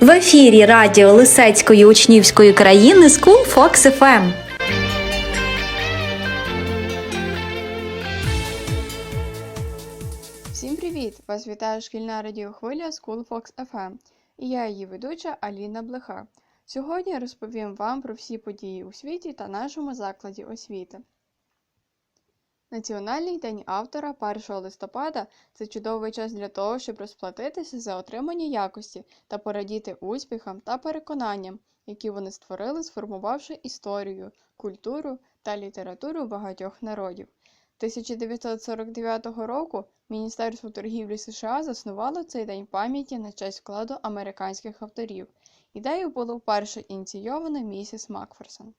В ефірі радіо Лисецької учнівської країни School Fox FM. Всім привіт! Вас вітає шкільна радіохвиля School Fox FM і я її ведуча Аліна Блеха. Сьогодні розповім вам про всі події у світі та нашому закладі освіти. Національний день автора 1 листопада це чудовий час для того, щоб розплатитися за отримання якості та порадіти успіхам та переконанням, які вони створили, сформувавши історію, культуру та літературу багатьох народів. 1949 року Міністерство торгівлі США заснувало цей день пам'яті на честь вкладу американських авторів. Ідею було вперше ініційовано місіс Макферсон.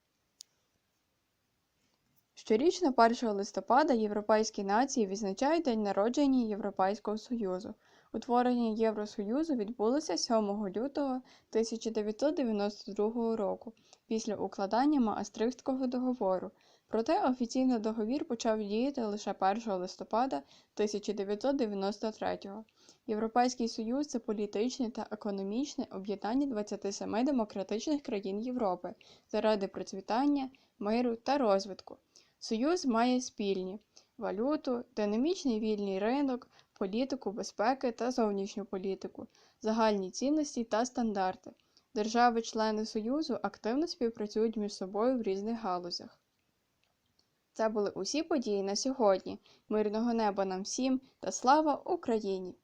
Щорічно 1 листопада європейські нації відзначають День народження Європейського Союзу. Утворення Євросоюзу відбулося 7 лютого 1992 року після укладання Маастрихтського договору. Проте офіційно договір почав діяти лише 1 листопада 1993 Європейський Союз це політичне та економічне об'єднання 27 демократичних країн Європи заради процвітання, миру та розвитку. Союз має спільні валюту, динамічний вільний ринок, політику безпеки та зовнішню політику, загальні цінності та стандарти. Держави-члени Союзу активно співпрацюють між собою в різних галузях. Це були усі події на сьогодні. Мирного неба нам всім та слава Україні!